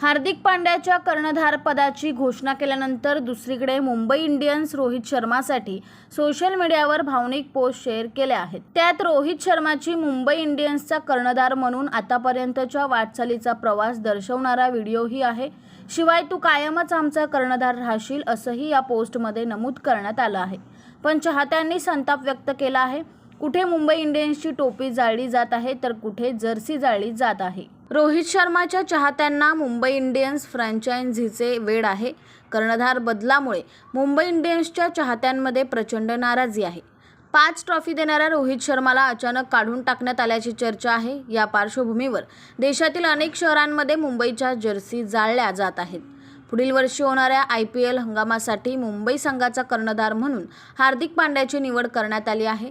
हार्दिक पांड्याच्या कर्णधारपदाची घोषणा केल्यानंतर दुसरीकडे मुंबई इंडियन्स रोहित शर्मासाठी सोशल मीडियावर भावनिक पोस्ट शेअर केल्या आहेत. त्यात रोहित शर्माची मुंबई इंडियन्सचा कर्णधार म्हणून आतापर्यंतच्या वाटचालीचा प्रवास दर्शवणारा व्हिडिओही आहे. शिवाय तू कायमच आमचा कर्णधार राहशील असंही या पोस्टमध्ये नमूद करण्यात आलं आहे. पण चाहत्यांनी संताप व्यक्त केला आहे. कुठे मुंबई इंडियन्सची टोपी जाळली जात आहे तर कुठे जर्सी जाळली जात आहे? रोहित शर्माच्या चाहत्यांना मुंबई इंडियन्स फ्रँचायझीचे वेड आहे. कर्णधार बदलामुळे मुंबई इंडियन्सच्या चाहत्यांमध्ये प्रचंड नाराजी आहे. पाच ट्रॉफी देणाऱ्या रोहित शर्माला अचानक काढून टाकण्यात आल्याची चर्चा आहे. या पार्श्वभूमीवर देशातील अनेक शहरांमध्ये मुंबईच्या जर्सी जाळल्या जात आहेत. पुढील वर्षी होणाऱ्या आय पी एल हंगामासाठी मुंबई संघाचा कर्णधार म्हणून हार्दिक पांड्याची निवड करण्यात आली आहे.